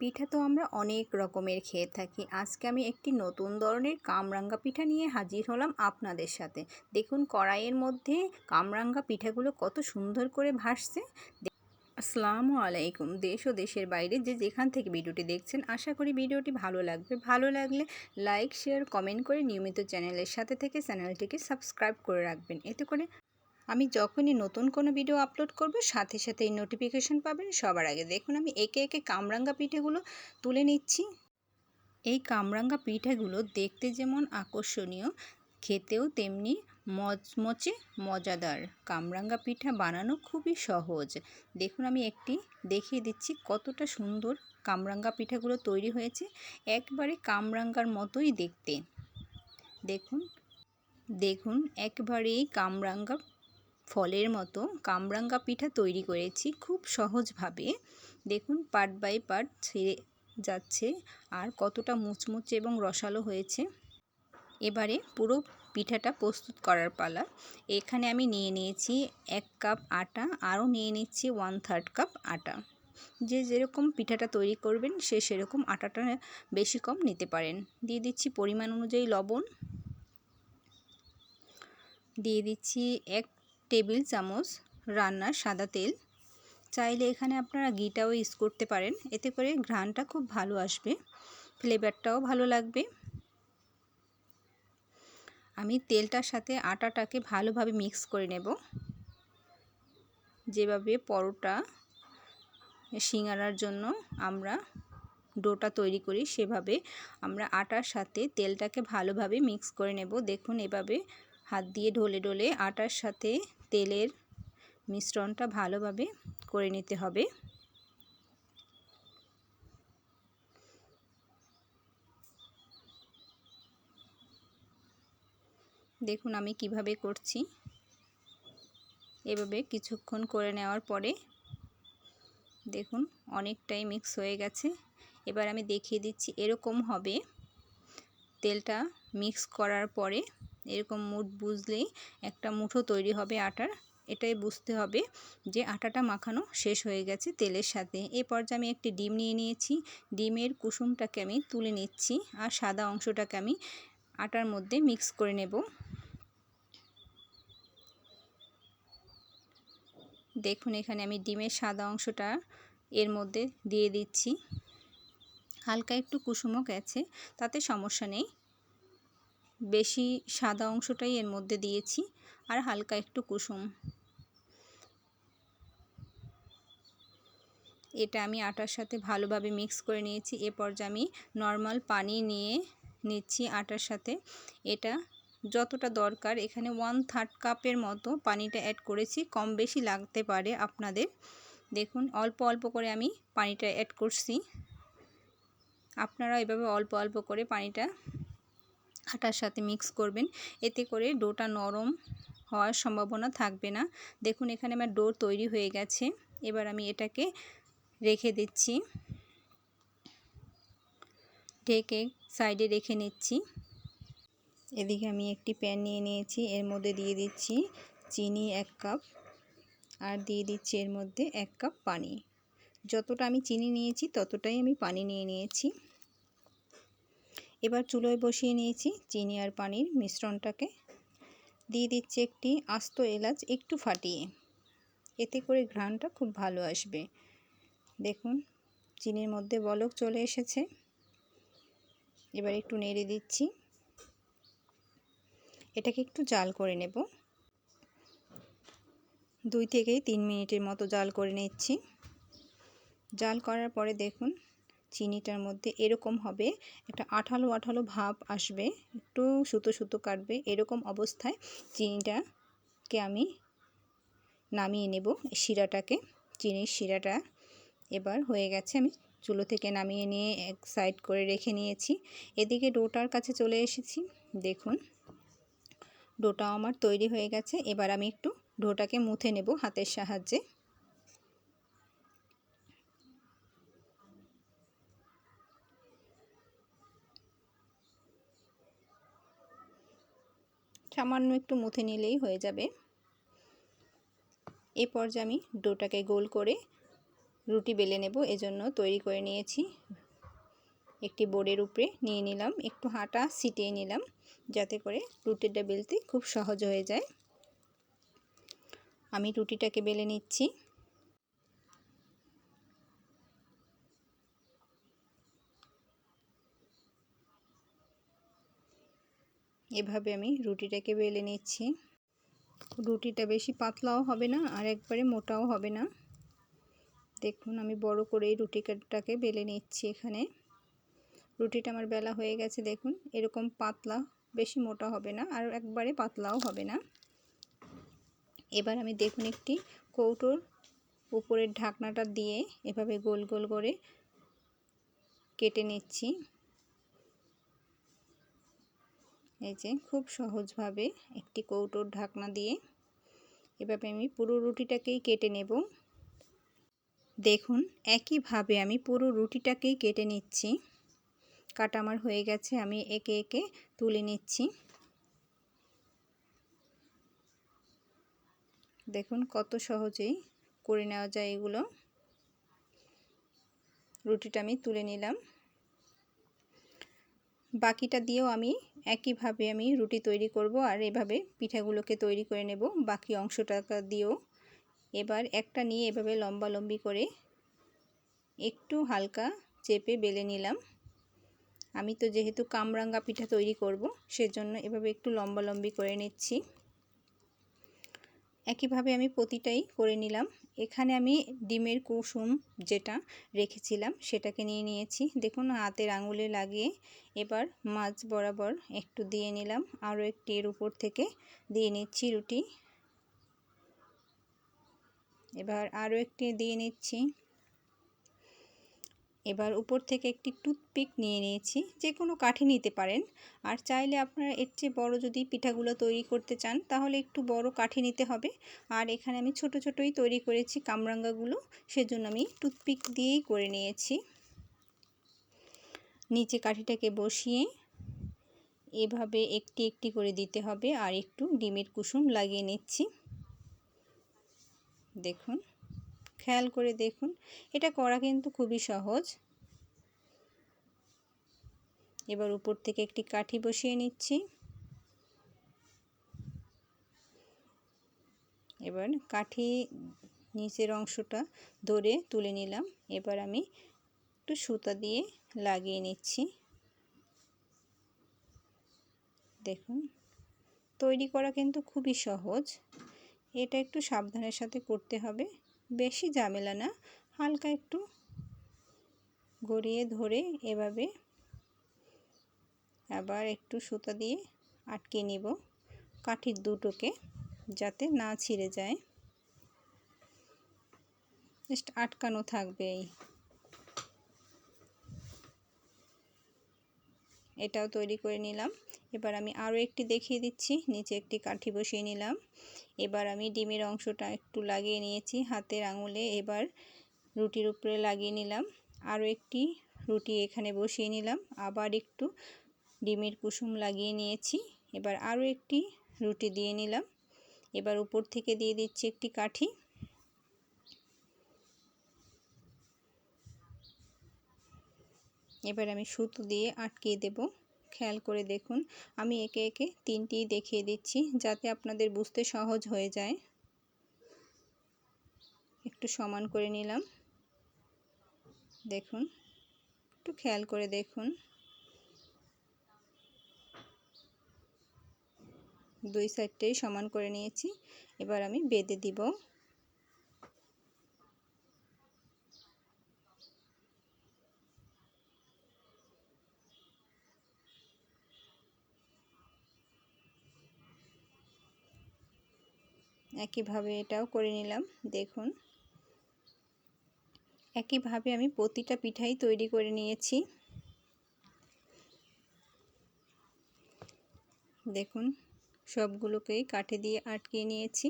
পিঠা তো আমরা অনেক রকমের খেয়ে থাকি। আজকে আমি একটি নতুন ধরনের কামরাঙ্গা পিঠা নিয়ে হাজির হলাম আপনাদের সাথে। দেখুন কড়াইয়ের মধ্যে কামরাঙ্গা পিঠাগুলো কত সুন্দর করে ভাসছে। আসসালামু আলাইকুম। দেশ ও দেশের বাইরে যে যেখান থেকে ভিডিওটি দেখছেন, আশা করি ভিডিওটি ভালো লাগবে। ভালো লাগলে লাইক, শেয়ার, কমেন্ট করে নিয়মিত চ্যানেলের সাথে থেকে চ্যানেলটিকে সাবস্ক্রাইব করে রাখবেন। এতে করে আমি যখনই নতুন কোনো ভিডিও আপলোড করব, সাথে সাথে এই নোটিফিকেশন পাবেন। সবার আগে দেখুন, আমি একে একে কামরাঙ্গা পিঠেগুলো তুলে নিচ্ছি। এই কামরাঙ্গা পিঠেগুলো দেখতে যেমন আকর্ষণীয়, খেতেও তেমনি মচমচে মজাদার। কামরাঙ্গা পিঠা বানানো খুবই সহজ। দেখুন, আমি একটি দেখিয়ে দিচ্ছি কতটা সুন্দর কামরাঙ্গা পিঠাগুলো তৈরি হয়েছে। একবারে কামরাঙ্গার মতোই দেখতে। দেখুন দেখুন, একবারেই কামরাঙ্গা ফলের মতো কামরাঙ্গা পিঠা তৈরি করেছি খুব সহজভাবে। দেখুন পার্ট বাই পার্ট ছেড়ে যাচ্ছে আর কতটা মুচমুচে এবং রসালো হয়েছে। এবারে পুরো পিঠাটা প্রস্তুত করার পালা। এখানে আমি নিয়ে নিয়েছি এক কাপ আটা, আরও নিয়ে নিচ্ছি ওয়ান থার্ড কাপ আটা। যে যেরকম পিঠাটা তৈরি করবেন, সে সেরকম আটাটা বেশি কম নিতে পারেন। দিয়ে দিচ্ছি পরিমাণ অনুযায়ী লবণ। দিয়ে দিচ্ছি এক টেবিল, চামচ রান্নার সাদা তেল। চাইলে এখানে আপনারা ঘিটাও ইউজ করতে পারেন। এতে করে ঘ্রাণটা খুব ভালো আসবে। ফ্লেভারটাও ভালো লাগবে। আমি তেলটার সাথে আটাটাকে ভালোভাবে মিক্স করে নেব। যেভাবে পরোটা, সিঙ্গারার জন্য আমরা ডোটা তৈরি করি, সেভাবে আমরা আটার সাথে তেলটাকে ভালোভাবে মিক্স করে নেব। দেখুন এভাবে হাত দিয়ে ঢলে ঢলে আটার সাথে তেলের মিশ্রণটা ভালোভাবে করে নিতে হবে। দেখুন আমি কীভাবে করছি। এভাবে কিছুক্ষণ করে নেওয়ার পরে দেখুন অনেকটাই মিক্স হয়ে গেছে। এবার আমি দেখিয়ে দিচ্ছি এরকম হবে। তেলটা মিক্স করার পরে এরকম মুঠ বুঝলেই একটা মুঠো তৈরি হবে আটার। এটাই বুঝতে হবে যে আটাটা মাখানো শেষ হয়ে গেছে তেলের সাথে। এ পর্যায়ে আমি একটি ডিম নিয়ে নিয়েছি। ডিমের কুসুমটাকে আমি তুলে নিচ্ছি আর সাদা অংশটাকে আমি আটার মধ্যে মিক্স করে নেব। দেখুন এখানে আমি ডিমের সাদা অংশটা এর মধ্যে দিয়ে দিচ্ছি। হালকা একটু কুসুমও গেছে, তাতে সমস্যা নেই। বেশি সাদা অংশটাই এর মধ্যে দিয়েছি আর হালকা একটু কুসুম। এটা আমি আটার সাথে ভালোভাবে মিক্স করে নিয়েছি। এ পর্যায়ে আমি নর্মাল পানি নিয়ে নিচ্ছি আটার সাথে। এটা যতটা দরকার, এখানে ওয়ান থার্ড কাপের মতো পানিটা অ্যাড করেছি। কম বেশি লাগতে পারে আপনাদের। দেখুন, অল্প অল্প করে আমি পানিটা অ্যাড করছি। আপনারা এভাবে অল্প অল্প করে পানিটা আটার সাথে মিক্স করবেন। এতে করে ডোটা নরম হওয়ার সম্ভাবনা থাকবে না। দেখুন, এখানে আমার ডো তৈরি হয়ে গেছে। এবার আমি এটাকে রেখে দিচ্ছি। ঢেকে সাইডে রেখে নিচ্ছি। এদিকে আমি একটি প্যান নিয়ে নিয়েছি। এর মধ্যে দিয়ে দিচ্ছি চিনি এক কাপ আর দিয়ে দিচ্ছি এর মধ্যে এক কাপ পানি। যতটা আমি চিনি নিয়েছি, ততটাই আমি পানি নিয়ে নিয়েছি। এবার চুলোয় বসিয়ে নিয়েছি চিনি আর পানির মিশ্রণটাকে। দিয়ে দিচ্ছি একটি আস্ত এলাচ একটু ফাটিয়ে। এতে করে ঘ্রাণটা খুব ভালো আসবে। দেখুন, চিনির মধ্যে বলক চলে এসেছে। এবার একটু নেড়ে দিচ্ছি। এটাকে একটু জাল করে নেব। দুই থেকে তিন মিনিটের মতো জাল করে নিচ্ছি। জাল করার পরে দেখুন চিনিটার মধ্যে এরকম হবে। একটা আঠালো আঠালো ভাব আসবে। একটু সুতো সুতো কাটবে এরকম অবস্থায় চিনিটাকে আমি নামিয়ে নেব শিরাটাকে। চিনির শিরাটা এবার হয়ে গেছে। আমি চুলো থেকে নামিয়ে নিয়ে এক সাইড করে রেখে নিয়েছি। এদিকে ডোটার কাছে চলে এসেছি। দেখুন ডোটা আমার তৈরি হয়ে গেছে। এবার আমি একটু ডোটাকে মুথে নেব হাতের সাহায্যে। সামান্য একটু মুথে নিলেই হয়ে যাবে। এ পর্যায়ে আমি ডোটাকে গোল করে রুটি বেলে নেব, এজন্য তৈরি করে নিয়েছি। একটি বোর্ডের উপরে নিয়ে নিলাম, একটু হাঁটা ছিটিয়ে নিলাম, যাতে করে রুটিটা বেলতে খুব সহজ হয়ে যায়। আমি রুটিটাকে বেলে নিচ্ছি। এভাবে আমি রুটিটাকে বেলে নিচ্ছি। রুটিটা বেশি পাতলাও হবে না, আর একবারে মোটাও হবে না। দেখুন, আমি বড় করে এই রুটিটাকে বেলে নিচ্ছি এখানে। রুটিটা আমার বেলা হয়ে গেছে, দেখুন। এরকম পাতলা, বেশি মোটা হবে না, আর একবারে পাতলাও হবে না। এবার আমি দেখুন একটি কৌটোর উপরের ঢাকনাটা দিয়ে এভাবে গোল গোল করে কেটে নিচ্ছি। এই যে খুব সহজভাবে একটি কৌটোর ঢাকনা দিয়ে এভাবে আমি পুরো রুটিটাকেই কেটে নেব। দেখুন, একইভাবে আমি পুরো রুটিটাকেই কেটে নিচ্ছি। কাটা আমার হয়ে গেছে, আমি একে একে তুলে নিচ্ছি। দেখুন কত সহজেই করে নেওয়া যায় এগুলো। রুটিটা আমি তুলে নিলাম। বাকিটা দিয়েও আমি একইভাবে আমি রুটি তৈরি করব আর এভাবে পিঠাগুলোকে তৈরি করে নেব। বাকি অংশটা দিয়েও এবার একটা নিয়ে এভাবে লম্বা লম্বি করে একটু হালকা চেপে বেলে নিলাম। আমি তো যেহেতু কামরাঙ্গা পিঠা তৈরি করব, সেজন্য এভাবে একটু লম্বা লম্বি করে নিচ্ছি। একইভাবে আমি প্রতিটাই করে নিলাম। এখানে আমি ডিমের কুসুম যেটা রেখেছিলাম, সেটাকে নিয়ে নিয়েছি। দেখুন, হাতের আঙুলে লাগিয়ে এবার মাছ বরাবর একটু দিয়ে নিলাম। আরও একটি এর উপর থেকে দিয়ে নিচ্ছি রুটি। এবার আরও একটি দিয়ে নিচ্ছি। এবার উপর থেকে একটি টুথপিক নিয়ে নিয়েছি, যে কোনো কাঠি নিতে পারেন। আর চাইলে আপনারা এর চেয়ে বড়ো যদি পিঠাগুলো তৈরি করতে চান, তাহলে একটু বড় কাঠি নিতে হবে। আর এখানে আমি ছোট ছোটই তৈরি করেছি কামরাঙ্গাগুলো, সেজন্য আমি টুথপিক দিয়েই করে নিয়েছি। নিচে কাঠিটাকে বসিয়ে এভাবে একটি একটি করে দিতে হবে, আর একটু ডিমের কুসুম লাগিয়ে নিচ্ছি। দেখুন। খেয়াল করে দেখুন। এটা করা কিন্তু খুবই সহজ। এবার উপর থেকে একটি কাঠি বসিয়ে নিচ্ছি। এবার কাঠি নিচের অংশটা ধরে তুলে নিলাম। এবার আমি একটু সুতা দিয়ে লাগিয়ে নিচ্ছি। দেখুন, তৈরি করা কিন্তু খুবই সহজ। এটা একটু সাবধানের সাথে করতে হবে। বেশি ঝামেলা না, হালকা একটু গড়িয়ে ধরে এভাবে আবার একটু সুতা দিয়ে আটকে নিব কাঠির দুটোকে যাতে না ছিঁড়ে যায়। জাস্ট আটকানো থাকবে এই। এটাও তৈরি করে নিলাম। এবার আমি আরও একটি দেখিয়ে দিচ্ছি, নিচে একটি কাঠি বসিয়ে নিলাম। এবার আমি ডিমের অংশটা একটু লাগিয়ে নিয়েছি হাতের আঙুলে, এবার রুটির উপরে লাগিয়ে নিলাম। আরও একটি রুটি এখানে বসিয়ে নিলাম, আবার একটু ডিমের কুসুম লাগিয়ে নিয়েছি। এবার আরও একটি রুটি দিয়ে নিলাম। এবার উপর থেকে দিয়ে দিচ্ছি একটি কাঠি। এবার আমি সুতো দিয়ে আটকিয়ে দেব। খেয়াল করে দেখুন, আমি একে একে তিনটি দেখিয়ে দিচ্ছি যাতে আপনাদের বুঝতে সহজ হয়ে যায়। একটু সমান করে নিলাম। দেখুন, একটু খেয়াল করে দেখুন। দুই সাইডটাই সমান করে নিয়েছি। এবার আমি বেঁধে দিব। একইভাবে এটাও করে নিলাম, দেখুন। একইভাবে আমি প্রতিটা পিঠাই তৈরি করে নিয়েছি। দেখুন, সবগুলোকেই কাঠে দিয়ে আটকে নিয়েছি।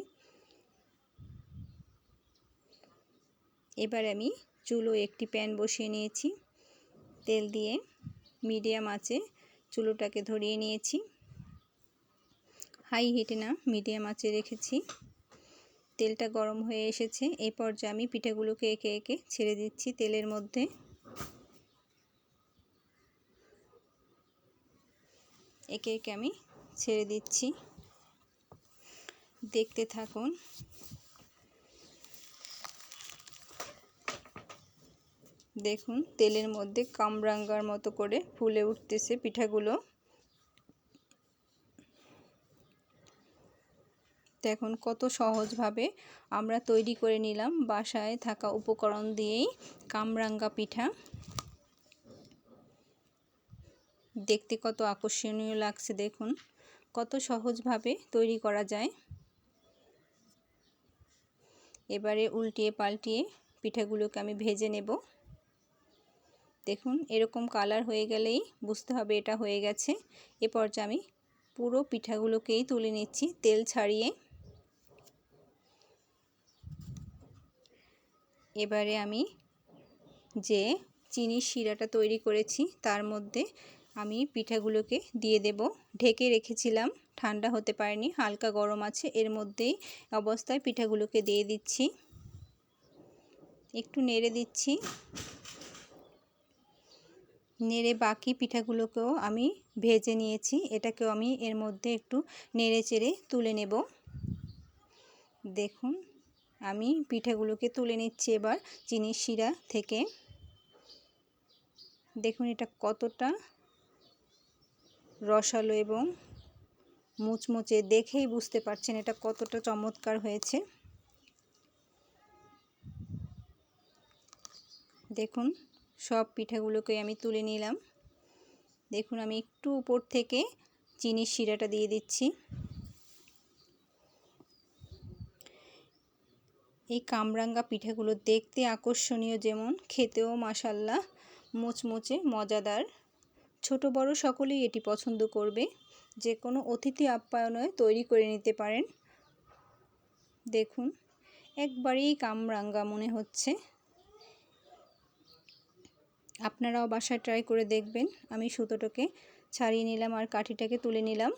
এবার আমি চুলো একটি প্যান বসিয়ে নিয়েছি। তেল দিয়ে মিডিয়াম আঁচে চুলোটাকে ধরিয়ে নিয়েছি। হাই হিটে না, মিডিয়াম আঁচে রেখেছি। তেলটা গরম হয়ে এসেছে। এই পর্যায়ে আমি পিঠাগুলোকে একে একে ছেড়ে দিচ্ছি তেলের মধ্যে। একে একে আমি ছেড়ে দিচ্ছি। দেখতে থাকুন। দেখুন, তেলের মধ্যে কামরাঙ্গার মতো করে ফুলে উঠতেছে পিঠাগুলো। দেখুন কত সহজভাবে আমরা তৈরি করে নিলাম বাসায় থাকা উপকরণ দিয়েই কামরাঙ্গা পিঠা। দেখতে কত আকর্ষণীয় লাগছে দেখুন, কত সহজভাবে তৈরি করা যায়। এবারে উল্টিয়ে পাল্টিয়ে পিঠাগুলোকে আমি ভেজে নেব। দেখুন, এরকম কালার হয়ে গেলেই বুঝতে হবে এটা হয়ে গেছে। এ পর্যায়ে আমি পুরো পিঠাগুলোকেই তুলে নিচ্ছি তেল ছাড়িয়ে। এবারে আমি যে চিনির শিরাটা তৈরি করেছি, তার মধ্যে আমি পিঠাগুলোকে দিয়ে দেব। ঢেকে রেখেছিলাম, ঠান্ডা হতে পারেনি, হালকা গরম আছে, এর মধ্যেই অবস্থায় পিঠাগুলোকে দিয়ে দিচ্ছি। একটু নেড়ে দিচ্ছি। নেড়ে বাকি পিঠাগুলোকেও আমি ভেজে নিয়েছি, এটাকেও আমি এর মধ্যে একটু নেড়ে চেড়ে তুলে নেব। দেখুন। আমি পিঠাগুলোকে তুলে নিচ্ছি এবার চিনির শিরা থেকে। দেখুন এটা কতটা রসালো এবং মুচমুচে, দেখেই বুঝতে পারছেন এটা কতটা চমৎকার হয়েছে। দেখুন, সব পিঠাগুলোকে আমি তুলে নিলাম। দেখুন, আমি একটু উপর থেকে চিনির শিরাটা দিয়ে দিচ্ছি। এই কামরাঙ্গা পিঠাগুলো দেখতে আকর্ষণীয় যেমন, খেতেও মাসাল্লাহ মুচমুচে, মজাদার। ছোট বড় সকলেই এটি পছন্দ করবে। যে কোনো অতিথি আপ্যায়নে তৈরি করে নিতে পারেন। দেখুন, একবারেই কামরাঙ্গা মনে হচ্ছে। আপনারাও বাসায় ট্রাই করে দেখবেন। আমি সুতোটাকে ছাড়িয়ে নিলাম আর কাঠিটাকে তুলে নিলাম।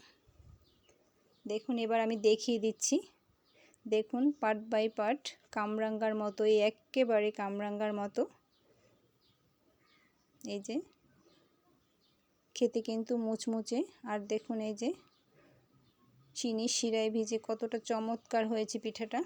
দেখুন, এবার আমি দেখিয়ে দিচ্ছি। দেখুন পার্ট বাই পার্ট কামরাঙ্গার মতো এই একেবারে কামরাঙ্গার মতো। এই যে, খেতে কিন্তু মুচমুচে, আর দেখুন এই যে চিনি শিরায় ভিজে কতটা চমৎকার হয়েছে পিঠাটা।